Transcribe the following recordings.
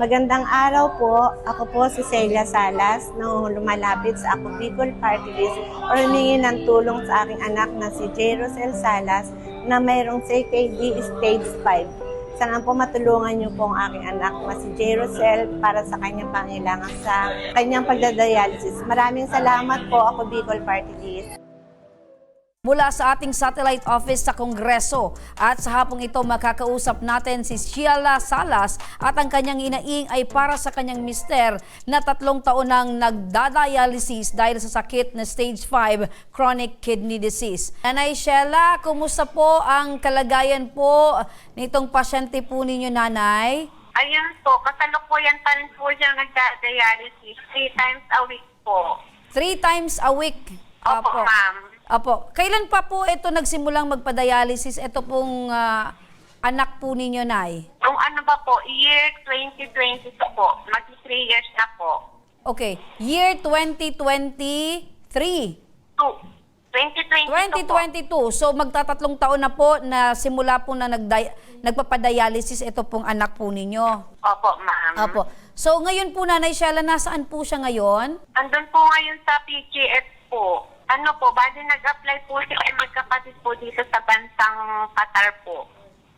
Magandang araw po. Ako po si Celia Salas na lumalapit sa Ako Bicol Party List o humingi ng tulong sa aking anak na si J. Rosel Salas na mayroong CKD Stage 5. Sana po matulungan niyo po ang aking anak na si J. Rosel para sa kanyang pangailangan sa kanyang pagdadialysis. Maraming salamat po ako Bicol Party List. Mula sa ating satellite office sa Kongreso at sa hapong ito makakausap natin si Sheila Salas at ang kanyang inaing ay para sa kanyang mister na tatlong taon nang nagdadialysis dahil sa sakit na stage 5 chronic kidney disease. Nanay Sheila, kumusta po ang kalagayan po nitong pasyente po ninyo nanay? Ayun po, kasalukuyan pa rin po siya nagda-dialysis three times a week po. Three times a week. Opo, ma'am. Apo, kailan pa po ito nagsimulang magpa-dialysis? Ito pong ah, anak po ninyo, Nay. Kung ano ba po, year 2022 po, mag 3 years na po. Okay, year 2023. Two. 2022 po. 2022. So magtatatlong taon na po na simula po na nagdi- nagpapadialysis ito pong anak po ninyo. Opo, ma'am. Apo. So ngayon po Nanay Sheila, nasaan po siya ngayon? Andun po ngayon sa PGF po. Ano po, bali nag-apply po siya ay magkapatid po dito sa bansang Qatar po.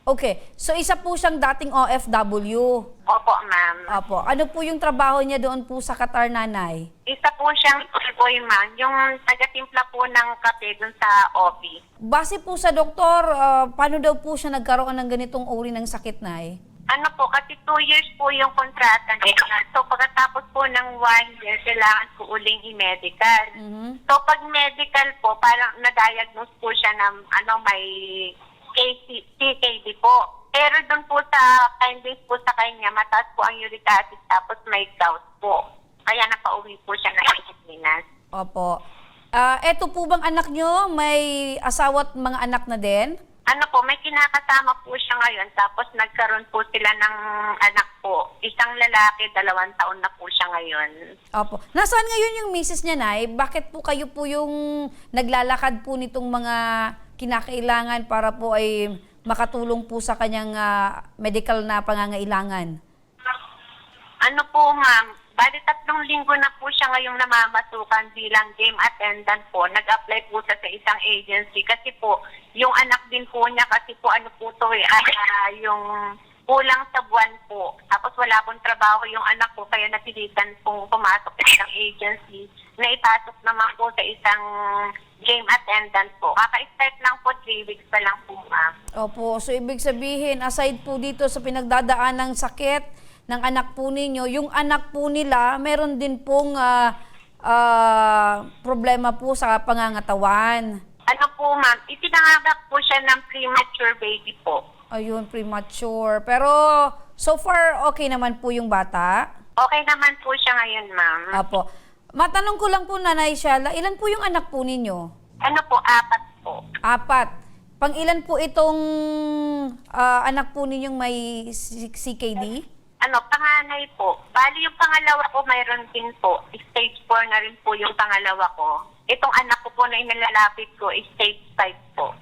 Okay, so isa po siyang dating OFW. Opo, ma'am. Apo, ano po yung trabaho niya doon po sa Qatar, Nanay? Isa po siyang boy man, yung taga-timpla po ng kape dun sa office. Base po sa doktor, ah, paano daw po siya nagkaroon ng ganitong uri ng sakit, Nay? Ano po, kasi two years po yung kontrata niya. So, pagkatapos po ng one year, kailangan po uling i-medical. Mhm. So, pag medical po, parang na-diagnose po siya ng ano, may KC, CKD po. Pero doon po sa findings po sa kanya, mataas po ang uric acid tapos may gout po. Kaya napauwi po siya ng Pilipinas. Opo. Ah, eto po bang anak nyo, may asawa at mga anak na din? Ano po, may kinakasama po siya ngayon tapos nagkaroon po sila ng anak po. Isang lalaki, dalawang taon na po siya ngayon. Opo. Nasaan ngayon yung misis niya, Nay? Bakit po kayo po yung naglalakad po nitong mga kinakailangan para po ay makatulong po sa kanyang ah, medical na pangangailangan? Ano po ma'am, bali tatlong linggo na po siya ngayong namamasukan bilang game attendant po. Nag-apply po siya sa isang agency kasi po yung anak din po niya kasi po ano po to eh, ah, yung kulang sa buwan po. Tapos wala pong trabaho yung anak ko kaya napilitan pong pumasok sa isang agency na ipasok naman po sa isang game attendant po. Kaka-start lang po, 3 weeks pa lang po ma'am. Opo, so ibig sabihin, aside po dito sa pinagdadaan ng sakit ng anak po ninyo, yung anak po nila, meron din pong ah, ah, problema po sa pangangatawan. Ano po ma'am, itinangagak po siya ng premature baby po. Ayun, premature. Pero so far, okay naman po yung bata. Okay naman po siya ngayon, ma'am. Apo. Matanong ko lang po, Nanay Shala, ilan po yung anak po ninyo? Ano po, apat po. Apat. Pang ilan po itong ah, anak po ninyong may C- CKD? Ano, panganay po. Bali yung pangalawa ko, mayroon din po. Stage 4 na rin po yung pangalawa ko. Itong anak ko po na inalalapit ko, stage 5 po.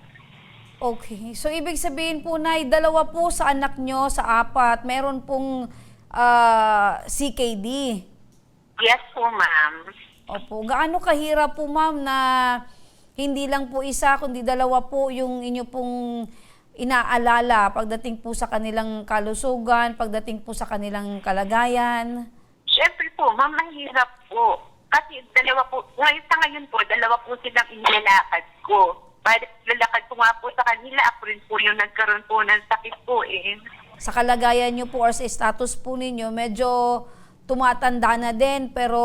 Okay. So, ibig sabihin po, Nay, dalawa po sa anak nyo, sa apat, meron pong ah, CKD. Yes po, ma'am. Opo. Gaano kahirap po, ma'am, na hindi lang po isa, kundi dalawa po yung inyo pong inaalala pagdating po sa kanilang kalusugan, pagdating po sa kanilang kalagayan? Siyempre po, ma'am, mahirap po. Kasi dalawa po, ngayon sa ngayon po, dalawa po silang inilalakad ko. Bali, lalakad ko nga po sa kanila, ako rin po yung nagkaroon po ng sakit po eh. Sa kalagayan nyo po or sa status po ninyo, medyo tumatanda na din pero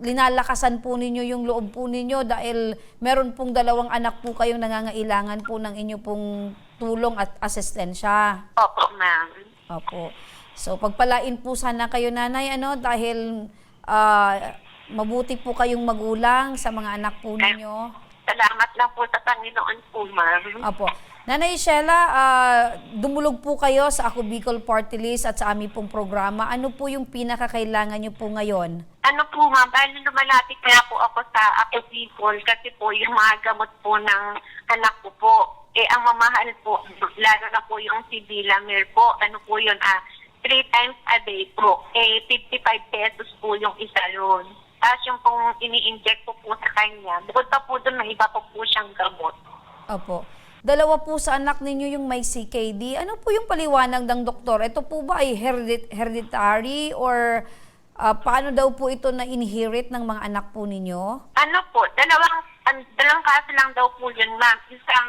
linalakasan po ninyo yung loob po ninyo dahil meron pong dalawang anak po kayong nangangailangan po ng inyo pong tulong at asistensya. Opo, ma'am. Opo. So pagpalain po sana kayo nanay ano dahil ah, mabuti po kayong magulang sa mga anak po ninyo. Salamat lang po sa Panginoon po, ma'am. Opo. Nanay Sheila, ah, dumulog po kayo sa Ako Bicol Party List at sa aming pong programa. Ano po yung pinakakailangan nyo po ngayon? Ano po ma'am, dahil lumalapit kaya po ako sa Ako People kasi po yung mga gamot po ng anak ko po, eh ang mamahal po, lalo na po yung si Villamir po, ano po yun, ah, three times a day po, eh 55 pesos po yung isa yun. Tapos yung pong ini-inject ko po sa kanya, bukod pa po doon, may iba po po siyang gamot. Opo. Dalawa po sa anak ninyo yung may CKD. Ano po yung paliwanag ng doktor? Ito po ba ay heredit- hereditary or ah, paano daw po ito na inherit ng mga anak po ninyo? Ano po, dalawang, an, dalawang kaso lang daw po yun, ma'am. Isang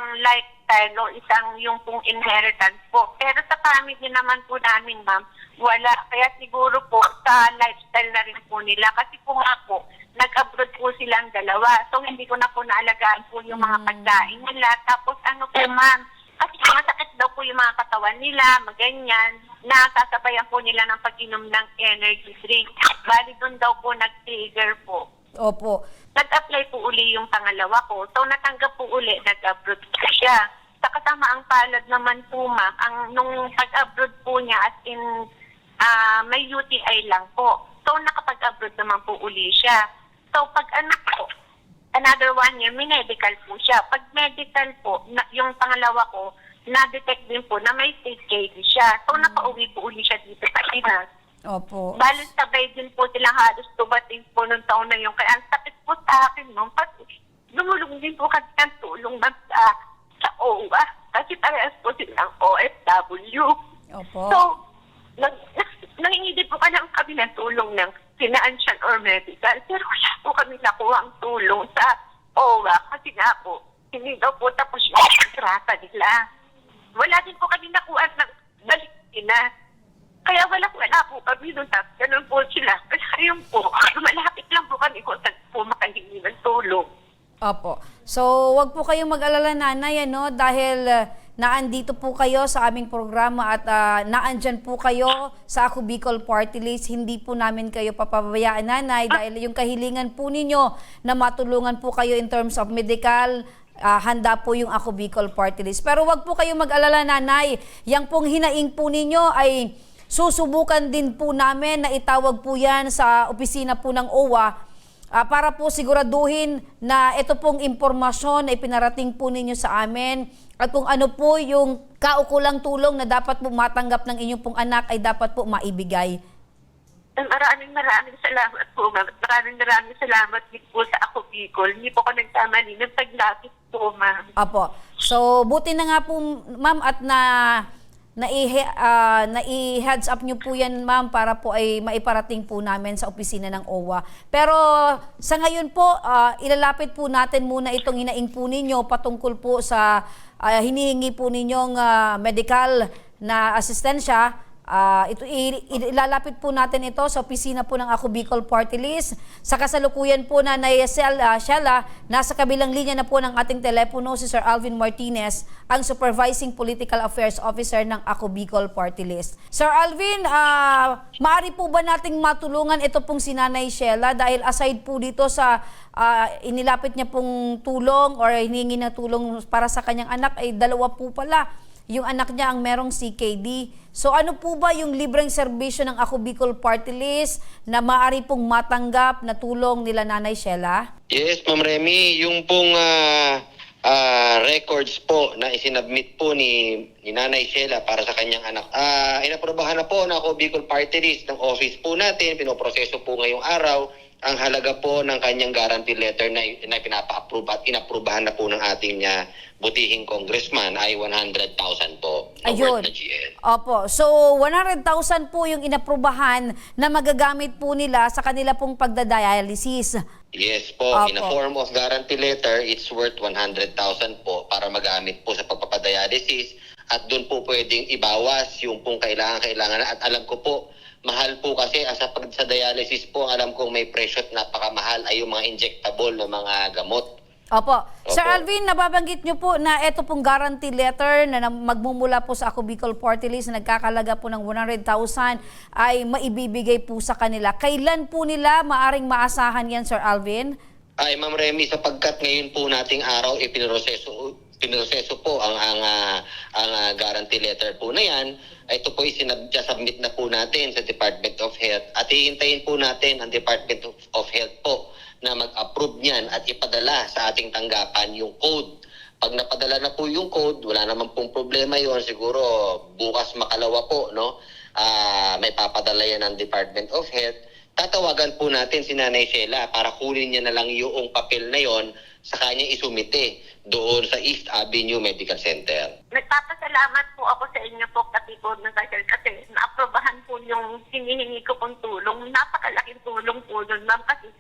lifestyle o isang yung pong inheritance po. Pero sa family naman po namin, ma'am, wala. Kaya siguro po sa lifestyle na rin po nila. Kasi po nga po, nag-abroad po silang dalawa. So hindi ko na po naalagaan po yung mga pagkain nila. Tapos ano po, ma'am, kasi masakit daw po yung mga katawan nila, maganyan. Nasasabayan po nila ng pag-inom ng energy drink. Bali doon daw po nag-trigger po. Opo. Nag-apply po uli yung pangalawa ko. So natanggap po uli, nag-abroad po siya. Sa kasama ang palad naman po ma'am, ang nung pag-abroad po niya as in ah, may UTI lang po. So nakapag-abroad naman po uli siya. So pag anak po, another one year, may medical po siya. Pag medical po, na, yung pangalawa ko, na-detect din po na may CKD siya. So nakauwi po uli siya dito sa Pinas. Opo. Balos sabay din po sila halos tumating po nung taon na yun. Kaya ang sakit po sa akin nung pati dumulong din po kasi ng tulong na sa, OWA. Kasi parehas po silang OFW. Opo. So, nang, nangingi din po ka ng kami ng tulong ng financial or medical. Pero wala po kami nakuha ang tulong sa OWA. Kasi nga po, hindi daw po tapos yung kontrata nila. Wala din po kami nakuha ng balik na. Kaya wala wala po kami doon. Tapos ganun po sila. Kaya yun po, malapit lang po kami kung saan po makahingi ng tulong. Opo. So, wag po kayong mag-alala nanay, ano, dahil uh, naandito po kayo sa aming programa at uh, naandyan po kayo sa Ako Bicol Party List. Hindi po namin kayo papabayaan nanay dahil yung kahilingan po ninyo na matulungan po kayo in terms of medical, ah, handa po yung Ako Bicol Party List. Pero wag po kayong mag-alala nanay. Yang pong hinaing po ninyo ay susubukan din po namin na itawag po yan sa opisina po ng OWA Ah, para po siguraduhin na ito pong impormasyon ay pinarating po ninyo sa amin at kung ano po yung kaukulang tulong na dapat po matanggap ng inyong pong anak ay dapat po maibigay. Maraming maraming salamat po, ma'am. Maraming maraming salamat din po sa Ako Bicol. Hindi po ko nagkamali ng paglapit po, ma'am. Apo. So, buti na nga po, ma'am, at na nai ah, nai-heads up nyo po yan, ma'am, para po ay maiparating po namin sa opisina ng OWA. Pero sa ngayon po, ah, ilalapit po natin muna itong hinaing po ninyo patungkol po sa ah, hinihingi po ninyong ah, medical na asistensya. Ah, ito ilalapit po natin ito sa opisina po ng Ako Bicol Party List. Sa kasalukuyan po na Nayasel uh, Shella, nasa kabilang linya na po ng ating telepono si Sir Alvin Martinez, ang Supervising Political Affairs Officer ng Ako Bicol Party List. Sir Alvin, ah, maaari po ba nating matulungan ito pong si Nanay Shella dahil aside po dito sa ah, inilapit niya pong tulong or hiningi na tulong para sa kanyang anak ay dalawa po pala yung anak niya ang merong CKD. So ano po ba yung libreng serbisyo ng Ako Bicol Party List na maaari pong matanggap na tulong nila Nanay Sheila? Yes, Ma'am Remy, yung pong ah, ah, records po na isinabmit po ni, ni Nanay Sheila para sa kanyang anak. Ah, inaprobahan na po na ako Bicol Party List ng office po natin, pinoproseso po ngayong araw ang halaga po ng kanyang guarantee letter na, na pinapa-approve at inaprubahan na po ng ating ah, butihing congressman ay 100,000 po Ayun. Opo. So 100,000 po yung inaprubahan na magagamit po nila sa kanila pong pagdadialysis. Yes po, in a form of guarantee letter, it's worth 100,000 po para magamit po sa pagpapadialysis at doon po pwedeng ibawas yung pong kailangan-kailangan at alam ko po, mahal po kasi as a pag sa dialysis po, alam kong may presyo at napakamahal ay yung mga injectable na mga gamot. Opo. Sir Opo. Alvin, nababanggit niyo po na ito pong guarantee letter na na- magmumula po sa Ako Bicol Party List na nagkakalaga po ng 100,000 ay maibibigay po sa kanila. Kailan po nila maaring maasahan yan, Sir Alvin? Ay, Ma'am Remy, sapagkat ngayon po nating araw ipinroseso pinroseso po ang ang ah, ang ah, guarantee letter po na yan. Ito po isinabmit na po natin sa Department of Health at hihintayin po natin ang Department of, of Health po na mag-approve niyan at ipadala sa ating tanggapan yung code. Pag napadala na po yung code, wala naman pong problema yon siguro bukas makalawa po, no? ah, may papadala yan ng Department of Health, tatawagan po natin si Nanay Sheila para kunin niya na lang yung papel na yon sa kanya isumite doon sa East Avenue Medical Center. Nagpapasalamat po ako sa inyo po katipod ng Kaiser kasi naaprobahan po yung hinihingi ko pong tulong. Napakalaking tulong po doon, ma'am, kasi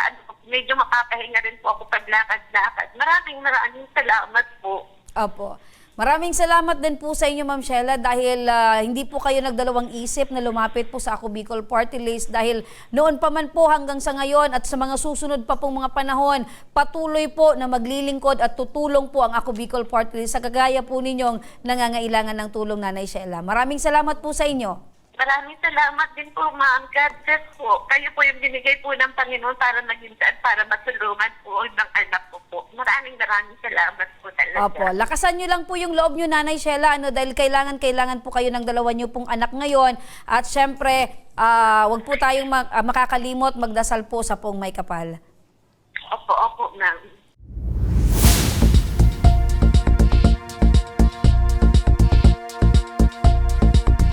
ano, medyo makapahinga rin po ako paglakad-lakad. Maraming maraming salamat po. Opo. Maraming salamat din po sa inyo, Ma'am Sheila, dahil ah, hindi po kayo nagdalawang isip na lumapit po sa Ako Bicol Party List dahil noon pa man po hanggang sa ngayon at sa mga susunod pa pong mga panahon, patuloy po na maglilingkod at tutulong po ang Ako Bicol Party List sa kagaya po ninyong nangangailangan ng tulong, Nanay Sheila. Maraming salamat po sa inyo. Maraming salamat din po, ma'am. God bless po. Kayo po yung binigay po ng Panginoon para maging saan, para matulungan po ng anak ko po. Maraming maraming salamat po talaga. Opo, lakasan nyo lang po yung loob nyo, Nanay Sheila, ano, dahil kailangan, kailangan po kayo ng dalawa nyo pong anak ngayon. At syempre, ah, wag po tayong mag- ah, makakalimot, magdasal po sa pong may kapal. Opo, opo, ma'am.